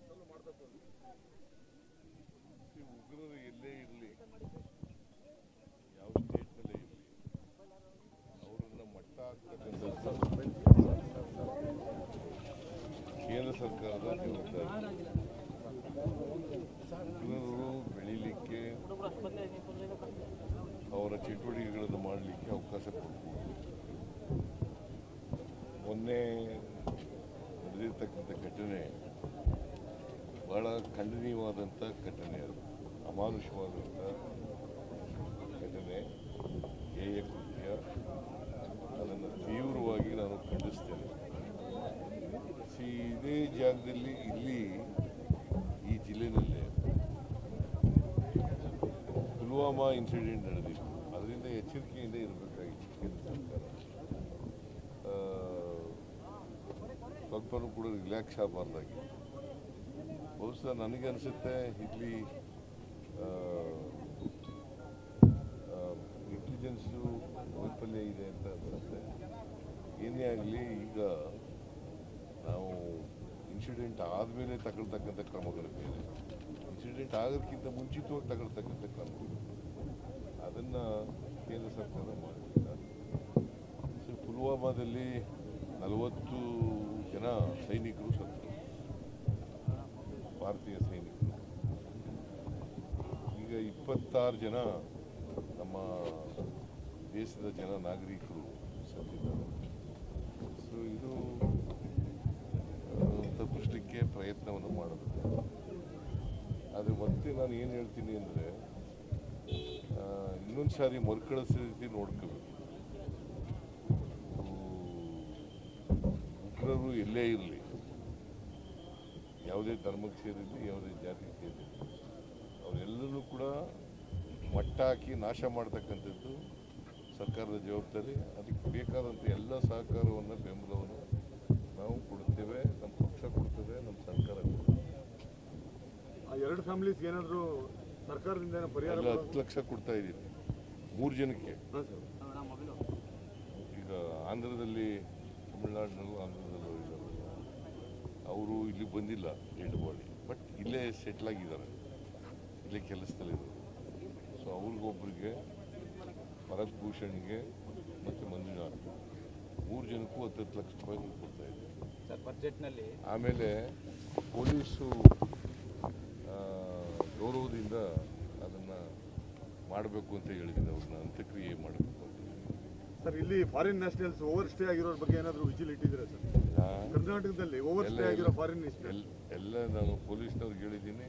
States ಮಾಡಬೇಕು ಉಗ್ರರು ಎಲ್ಲೇ ಇರಲಿ, ಯಾವ ಸ್ಟೇಟ್ನಲ್ಲೇ ಇರಲಿ, ಅವರನ್ನ ಮಟ್ಟ ಹಾಕ್ತಕ್ಕಂಥದ್ದು ಕೇಂದ್ರ ಸರ್ಕಾರದ ಜವಾಬ್ದಾರಿ. ಉಗ್ರರು ಬೆಳೀಲಿಕ್ಕೆ ಅವರ ಚಟುವಟಿಕೆಗಳನ್ನು ಮಾಡಲಿಕ್ಕೆ ಅವಕಾಶ ಕೊಡ್ಬೋದು. ಮೊನ್ನೆ ನಡೆದಿರ್ತಕ್ಕಂಥ ಘಟನೆ ಬಹಳ ಖಂಡನೀಯವಾದಂಥ ಘಟನೆ ಅದು. ಅಮಾನುಷವಾದಂಥ ಘಟನೆ. ಹೇಯ ಕೃತ್ಯ. ಅದನ್ನು ತೀವ್ರವಾಗಿ ನಾನು ಖಂಡಿಸ್ತೇನೆ. ಸಿ ಇದೇ ಜಾಗದಲ್ಲಿ ಇಲ್ಲಿ ಈ ಜಿಲ್ಲೆನಲ್ಲೇ ಪುಲ್ವಾಮಾ ಇನ್ಸಿಡೆಂಟ್ ನಡೆದಿತ್ತು. ಅದರಿಂದ ಎಚ್ಚರಿಕೆಯಿಂದ ಇರಬೇಕಾಗಿತ್ತು ಕೇಂದ್ರ ಸರ್ಕಾರ. ಸ್ವಲ್ಪನೂ ಕೂಡ ರಿಲ್ಯಾಕ್ಸ್ ಆಗಬಾರ್ದಾಗಿತ್ತು. ಬಹುಶಃ ನನಗೆ ಅನಿಸುತ್ತೆ ಇಲ್ಲಿ ಇಂಟೆಲಿಜೆನ್ಸು ವೈಫಲ್ಯ ಇದೆ ಅಂತ ಅನಿಸುತ್ತೆ. ಏನೇ ಆಗಲಿ ಈಗ ನಾವು ಇನ್ಸಿಡೆಂಟ್ ಆದಮೇಲೆ ತಗೊಳ್ತಕ್ಕಂಥ ಕ್ರಮಗಳು ಬೇರೆ ಇನ್ಸಿಡೆಂಟ್ ಆಗೋದಕ್ಕಿಂತ ಮುಂಚಿತವಾಗಿ ತಗೊಳ್ತಕ್ಕಂಥ ಕ್ರಮಗಳು. ಅದನ್ನು ಕೇಂದ್ರ ಸರ್ಕಾರ ಮಾಡಲಿಲ್ಲ ಪುಲ್ವಾಮಾದಲ್ಲಿ ನಲವತ್ತು ಜನ ಸೈನಿಕರು ಸತ್ತರು. ಭಾರತೀಯ ಸೈನಿಕರು. ಈಗ ಇಪ್ಪತ್ತಾರು ಜನ ನಮ್ಮ ದೇಶದ ಜನ ನಾಗರಿಕರು ಸತ್ತಿದ್ದಾರೆ. ಸೊ ಇದು ತಪ್ಪಿಸ್ಲಿಕ್ಕೆ ಪ್ರಯತ್ನವನ್ನು ಮಾಡಬೇಕು ಆದರೆ ಮತ್ತೆ ನಾನು ಏನು ಹೇಳ್ತೀನಿ ಅಂದರೆ ಇನ್ನೊಂದು ಸಾರಿ ಮರುಕಳಿಸಿ ರೀತಿ ನೋಡ್ಕೋಬೇಕು. ಉಗ್ರರು ಎಲ್ಲೇ ಇರಲಿ ಯಾವುದೇ ಧರ್ಮಕ್ಕೆ ಸೇರಿರಲಿ ಯಾವುದೇ ಜಾತಿಗೆ ಸೇರಿರಲಿ ಅವರೆಲ್ಲರೂ ಕೂಡ ಮಟ್ಟ ಹಾಕಿ ನಾಶ ಮಾಡ್ತಕ್ಕಂಥದ್ದು ಸರ್ಕಾರದ ಜವಾಬ್ದಾರಿ. ಅದಕ್ಕೆ ಬೇಕಾದಂಥ ಎಲ್ಲ ಸಹಕಾರವನ್ನು ಬೆಂಬಲವನ್ನು ನಾವು ಕೊಡುತ್ತೇವೆ ನಮ್ಮ ಪಕ್ಷ ಕೊಡ್ತೇವೆ ನಮ್ಮ ಸರ್ಕಾರ ಕೊಡ್ತೇವೆ ಆ ಎರಡು ಫ್ಯಾಮಿಲೀಸ್ ಏನಾದರೂ ಸರ್ಕಾರದಿಂದ ಏನೋ ಪರಿಹಾರ ಹತ್ತು ಲಕ್ಷ ಕೊಡ್ತಾ ಇದ್ದೀನಿ ಮೂರು ಜನಕ್ಕೆ. ಈಗ ಆಂಧ್ರದಲ್ಲಿ ತಮಿಳ್ನಾಡಿನಲ್ಲೂ ಆಂಧ್ರದಲ್ಲೂ ಅವರು ಇಲ್ಲಿ ಬಂದಿಲ್ಲ ಡೆಡ್ ಬಾಡಿ ಬಟ್ ಇಲ್ಲೇ ಸೆಟ್ಲ್ ಆಗಿದ್ದಾರೆ. ಇಲ್ಲೇ ಕೆಲಸದಲ್ಲಿದ್ದಾರೆ ಸೊ ಅವ್ರಿಗೊಬ್ರಿಗೆ ಭರತ್ ಭೂಷಣ್ಗೆ ಮತ್ತು ಮಂಜುನಾಥ್ ಮೂರು ಜನಕ್ಕೂ ಹತ್ತತ್ತು ಲಕ್ಷ ರೂಪಾಯಿ ಕೊಡ್ತಾ ಇದ್ದೀವಿ ಬಜೆಟ್ನಲ್ಲಿ ಆಮೇಲೆ ಪೊಲೀಸು ಗೌರವದಿಂದ ಅದನ್ನು ಮಾಡಬೇಕು ಅಂತ ಹೇಳಿದ್ದೀನಿ ಅವ್ರನ್ನ ಅಂತ್ಯಕ್ರಿಯೆ ಮಾಡಬೇಕು ಅಂತ. ಸರ್ ಇಲ್ಲಿ ಫಾರಿನ್ ನ್ಯಾಷನಲ್ಸ್ ಓವರ್ ಸ್ಟೇ ಆಗಿರೋರ ಬಗ್ಗೆ ಏನಾದರೂ ವಿಜಿಲ್ ಇಟ್ಟಿದ್ದೀರಾ ಸರ್? ಕರ್ನಾಟಕದಲ್ಲಿ ಓವರ್ ಎಲ್ಲ ಸ್ಟೇ ಆಗಿರೋ ಫಾರಿನ್ ನ್ಯಾಷನಲ್ ಎಲ್ಲ ನಾನು ಪೊಲೀಸ್ನವ್ರಿಗೆ ಹೇಳಿದ್ದೀನಿ.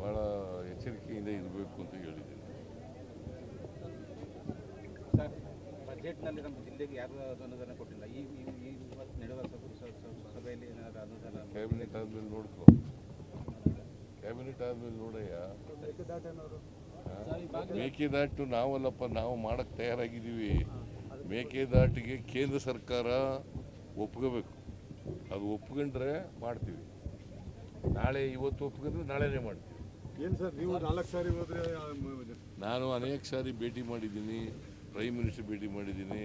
ಭಾಳ ಎಚ್ಚರಿಕೆಯಿಂದ ಇರಬೇಕು ಅಂತ ಹೇಳಿದ್ದೀನಿ. ಸರ್ ಬಜೆಟ್ನಲ್ಲಿ ನಮ್ಮ ಜಿಲ್ಲೆಗೆ ಯಾರು ಅನುದಾನ ಕೊಟ್ಟಿಲ್ಲ. ಈ ನಡೆಯುವ ಸಭೆಯಲ್ಲಿ ಏನಾದ್ರು ಅನುದಾನ ಕ್ಯಾಬಿನೆಟ್ ಆದ್ಮೇಲೆ ನೋಡ್ಕೊ. ಕ್ಯಾಬಿನೆಟ್ ಆದ್ಮೇಲೆ ನೋಡಯ್ಯ? ಮೇಕೆದಾಟು ನಾವಲ್ಲಪ್ಪ ನಾವು ಮಾಡಕ್ ತಯಾರಾಗಿದ್ದೀವಿ. ಮೇಕೆದಾಟಿಗೆ ಕೇಂದ್ರ ಸರ್ಕಾರ ಒಪ್ಕೋಬೇಕು. ಅದು ಒಪ್ಕೊಂಡ್ರೆ ಮಾಡ್ತೀವಿ. ನಾಳೆ ಇವತ್ತು ಒಪ್ಕೊಂಡ್ರೆ ನಾಳೆನೇ ಮಾಡ್ತೀವಿ. ಏನು ಸರ್ ನೀವು ನಾಲ್ಕು ಸಾರಿ ಹೋದ್ರೆ ನಾನು ಅನೇಕ ಸಾರಿ ಭೇಟಿ ಮಾಡಿದ್ದೀನಿ. ಪ್ರೈಮ್ ಮಿನಿಸ್ಟರ್ ಭೇಟಿ ಮಾಡಿದ್ದೀನಿ.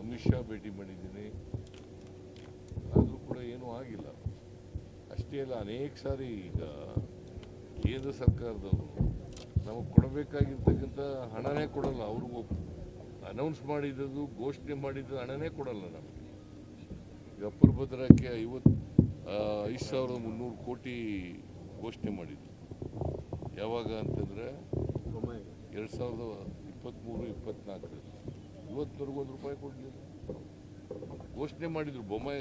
ಅಮಿತ್ ಶಾ ಭೇಟಿ ಮಾಡಿದ್ದೀನಿ. ಆದರೂ ಕೂಡ ಏನೂ ಆಗಿಲ್ಲ. ಅಷ್ಟೇ ಅಲ್ಲ ಅನೇಕ ಸಾರಿ ಈಗ ಕೇಂದ್ರ ಸರ್ಕಾರದವರು ನಮಗೆ ಕೊಡಬೇಕಾಗಿರ್ತಕ್ಕಂಥ ಹಣನೇ ಕೊಡಲ್ಲ. ಅವ್ರಿಗೂ ಅನೌನ್ಸ್ ಮಾಡಿದ್ದು ಘೋಷಣೆ ಮಾಡಿದ್ದು ಹಣನೇ ಕೊಡಲ್ಲ ನಮಗೆ. ಈಗ ಅಪ್ಪರ ಭದ್ರಕ್ಕೆ ಐವತ್ತು ಐದು ಸಾವಿರದ ಮುನ್ನೂರು ಕೋಟಿ ಘೋಷಣೆ ಮಾಡಿದ್ದು ಯಾವಾಗ ಅಂತಂದರೆ. ಎರಡು ಸಾವಿರದ ಇಪ್ಪತ್ತ್ಮೂರು ಇಪ್ಪತ್ತ್ನಾಲ್ಕರಲ್ಲಿ ಇವತ್ತರೆಗೂ ಒಂದು ರೂಪಾಯಿ ಕೊಡಲಿಲ್ಲ. ಘೋಷಣೆ ಮಾಡಿದರು ಬೊಮ್ಮೆ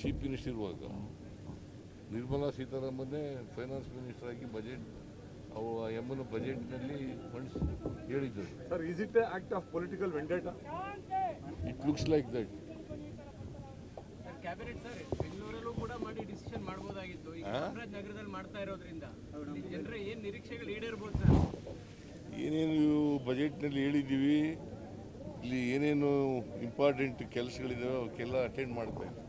ಚೀಫ್ ಮಿನಿಸ್ಟರ್ ಇರುವಾಗ. ನಿರ್ಮಲಾ ಸೀತಾರಾಮನ್ನೇ ಫೈನಾನ್ಸ್ ಮಿನಿಸ್ಟರ್ ಆಗಿ ಬಜೆಟ್ ಅವು ಎಮ್ಮನ ಬಜೆಟ್ನಲ್ಲಿ ಮಂಡಿಸಿ ಹೇಳಿದ್ದರು sir is it act of political vendetta it looks like that cabinet sir ಬೆಂಗಳೂರಲ್ಲೂ ಕೂಡ ಮಾಡಿ ಡಿಸಿಷನ್ ಮಾಡ್ಬೋದಾಗಿತ್ತು. ಈಗ ಆ? ನಗರದಲ್ಲಿ ಮಾಡ್ತಾ ಇರೋದ್ರಿಂದ. ಜನರ ಏನು ನಿರೀಕ್ಷೆಗಳು ಈಡೇರ್ಬೋದು ಸರ್ ಏನೇನು ಬಜೆಟ್ನಲ್ಲಿ ಹೇಳಿದ್ದೀವಿ ಇಲ್ಲಿ ಏನೇನು ಇಂಪಾರ್ಟೆಂಟ್ ಕೆಲಸಗಳಿದ್ದಾವೆ ಅವಕ್ಕೆಲ್ಲ ಅಟೆಂಡ್ ಮಾಡ್ತಾ ಇದ್ದೀವಿ